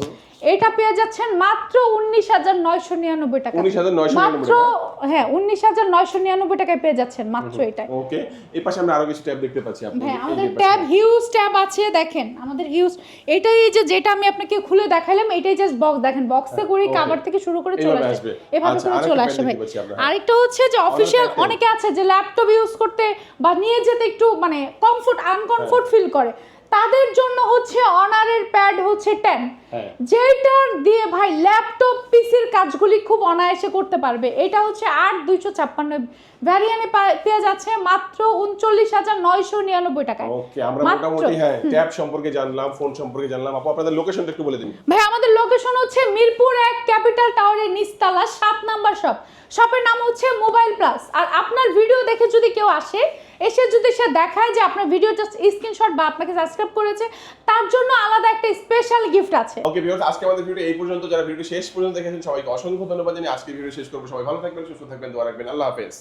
এটা পেয়ে যাচ্ছেন মাত্র উনিশ হাজার নয়শো নিরানব্বই টাকা। মাত্র হ্যাঁ উনিশ হাজার নয়শো নিরানব্বই টাকায় পেয়ে যাচ্ছেন মাত্র এটা ওকে এই পাশে আমরা আরও কিছু ট্যাব দেখতে পাচ্ছি হ্যাঁ আমাদের ট্যাব হিউজ ট্যাব আছে দেখেন আমাদের হিউজ এটাই যে যেটা আমি আপনাকে খুলে দেখালাম এটাই জাস্ট বক্স দেখেন বক্সে করে okay. কাভার থেকে শুরু করে চলে আসবে। এভাবে আচ্ছা, করে চলে pad আসে ভাই। আরেকটা হচ্ছে যে অফিসিয়াল অনেকে আছে যে ল্যাপটপ ইউজ করতে বা নিয়ে যেতে একটু মানে কমফোর্ট আনকমফোর্ট হ্যাঁ। ফিল করে। তাদের জন্য হচ্ছে অনারের প্যাড হচ্ছে টেন হ্যাঁ। যেটার দিয়ে ভাই ল্যাপটপ পিসির কাজগুলি খুব অনায়াসে করতে পারবে এটা হচ্ছে আট দুইশো ছাপ্পান্ন ভ্যারিয়ানে পেয়ে যাচ্ছে মাত্র উনচল্লিশ হাজার নয়শো নিরানব্বই টাকায়। ওকে আমরা মোটামুটি হ্যাঁ ট্যাব সম্পর্কে জানলাম ফোন সম্পর্কে জানলাম। আপু আপনাদের লোকেশনটা একটু বলে দিন। ভাই আমাদের লোকেশন হচ্ছে মিরপুর এক ক্যাপিটাল টাওয়ারের নিচতলা সাত নাম্বার শপ। শপের নাম হচ্ছে মোবাইল প্লাস। আর আপনার ভিডিও দেখে যদি কেউ আসে এসে যদি সে দেখায় যে আপনার ভিডিও জাস্ট স্ক্রিনশট বা আপনাকে সাবস্ক্রাইব করেছে তার জন্য আলাদা একটা স্পেশাল গিফট আছে। ওকে ভিউয়ার্স আজকে আমাদের ভিডিও এই পর্যন্ত। যারা ভিডিও শেষ পর্যন্ত দেখেছেন সবাইকে অসংখ্য ধন্যবাদ জানিয়ে আজকে ভিডিও শেষ করব। সবাই ভালো থাকবেন সুস্থ থাকবেন দোয়া রাখবেন। আল্লাহ হাফেজ।